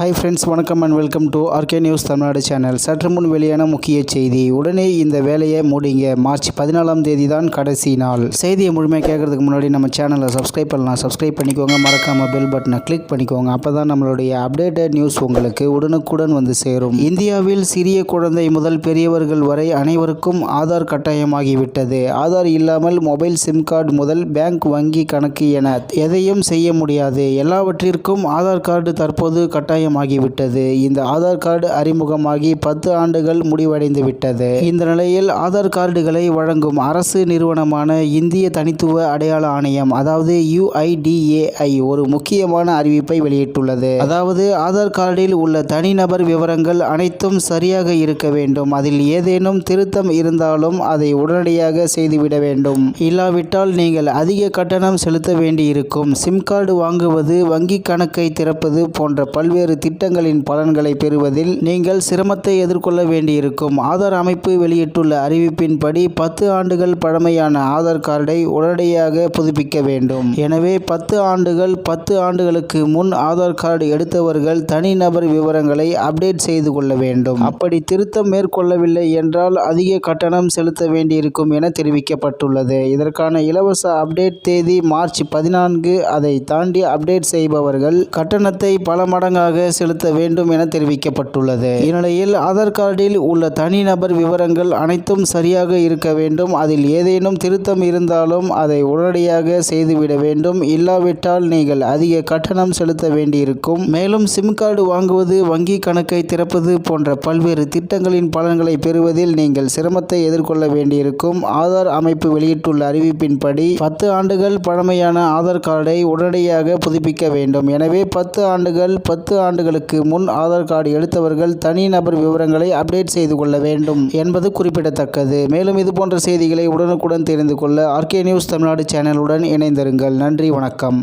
Hi friends வணக்கம் and welcome to RK news Tamil Nadu channel சற்று முன் வெளியான முக்கிய செய்தி. உடனே இந்த வேலையை மூடிங்க. மார்ச் பதினாலாம் தேதி தான் கடைசி நாள். செய்தியை முழுமையாக கேட்கறதுக்கு முன்னாடி நம்ம சேனலை சப்ஸ்கிரைப் பண்ணலாம். சப்ஸ்கிரைப் பண்ணிக்கோங்க. மறக்காம பெல் பட்டனை கிளிக் பண்ணிக்கோங்க. அப்போ தான் நம்மளுடைய அப்டேட்டட் நியூஸ் உங்களுக்கு உடனுக்குடன் வந்து சேரும். இந்தியாவில் சிறிய குழந்தை முதல் பெரியவர்கள் வரை அனைவருக்கும் ஆதார் கட்டாயமாகிவிட்டது. ஆதார் இல்லாமல் மொபைல் சிம் கார்டு முதல் பேங்க் வங்கி கணக்கு என எதையும் செய்ய முடியாது. எல்லாவற்றிற்கும் ஆதார் கார்டு தற்போது கட்டாயம் கட்டாயமாகிவிட்டது இந்த ஆதார் கார்டு அறிமுகமாகி பத்து ஆண்டுகள் முடிவடைந்து விட்டது. இந்த நிலையில் ஆதார் கார்டுகளை வழங்கும் அரசு நிறுவனமான இந்திய தனித்துவ அடையாள ஆணையம் அதாவது யுஐடிஏஐ ஒரு முக்கியமான அறிவிப்பை வெளியிட்டுள்ளது. அதாவது ஆதார் கார்டில் உள்ள தனிநபர் விவரங்கள் அனைத்தும் சரியாக இருக்க வேண்டும். அதில் ஏதேனும் திருத்தம் இருந்தாலும் அதை உடனடியாக செய்துவிட வேண்டும். இல்லாவிட்டால் நீங்கள் அதிக கட்டணம் செலுத்த வேண்டியிருக்கும். சிம் கார்டு வாங்குவது வங்கி கணக்கை திறப்பது போன்ற பல்வேறு திட்டங்களின் பலன்களை பெறுவதில் நீங்கள் சிரமத்தை எதிர்கொள்ள வேண்டியிருக்கும். ஆதார் அமைப்பு வெளியிட்டுள்ள அறிவிப்பின்படி பத்து ஆண்டுகள் பழமையான ஆதார் கார்டை உடனடியாக புதுப்பிக்க வேண்டும். எனவே பத்து ஆண்டுகள் பத்து ஆண்டுகளுக்கு முன் ஆதார் கார்டு எடுத்தவர்கள் தனிநபர் விவரங்களை அப்டேட் செய்து கொள்ள வேண்டும். அப்படி திருத்தம் மேற்கொள்ளவில்லை என்றால் அதிக கட்டணம் செலுத்த வேண்டியிருக்கும் என தெரிவிக்கப்பட்டுள்ளது. இதற்கான இலவச அப்டேட் தேதி மார்ச் பதினான்கு. அதை தாண்டி அப்டேட் செய்பவர்கள் கட்டணத்தை பல மடங்காக செலுத்த வேண்டும் என தெரிவிக்கப்பட்டுள்ளது. இந்நிலையில் ஆதார் கார்டில் உள்ள தனிநபர் விவரங்கள் அனைத்தும் சரியாக இருக்க வேண்டும். அதில் ஏதேனும் திருத்தம் இருந்தாலும் அதை உடனடியாக செய்துவிட வேண்டும். இல்லாவிட்டால் நீங்கள் அதிக கட்டணம் செலுத்த வேண்டியிருக்கும். மேலும் சிம் கார்டு வாங்குவது வங்கி கணக்கை திறப்பது போன்ற பல்வேறு திட்டங்களின் பலன்களை பெறுவதில் நீங்கள் சிரமத்தை எதிர்கொள்ள வேண்டியிருக்கும். ஆதார் அமைப்பு வெளியிட்டுள்ள அறிவிப்பின்படி பத்து ஆண்டுகள் பழமையான ஆதார் கார்டை உடனடியாக புதுப்பிக்க வேண்டும். எனவே பத்து ஆண்டுகள் பத்து ஆண்டுகளுக்கு முன் ஆதார் கார்டு எடுத்தவர்கள் தனிநபர் விவரங்களை அப்டேட் செய்து கொள்ள வேண்டும் என்பது குறிப்பிடத்தக்கது. மேலும் இது போன்ற செய்திகளை உடனுக்குடன் தெரிந்து கொள்ள ஆர்கே நியூஸ் தமிழ்நாடு சேனலுடன் இணைந்திருங்கள். நன்றி வணக்கம்.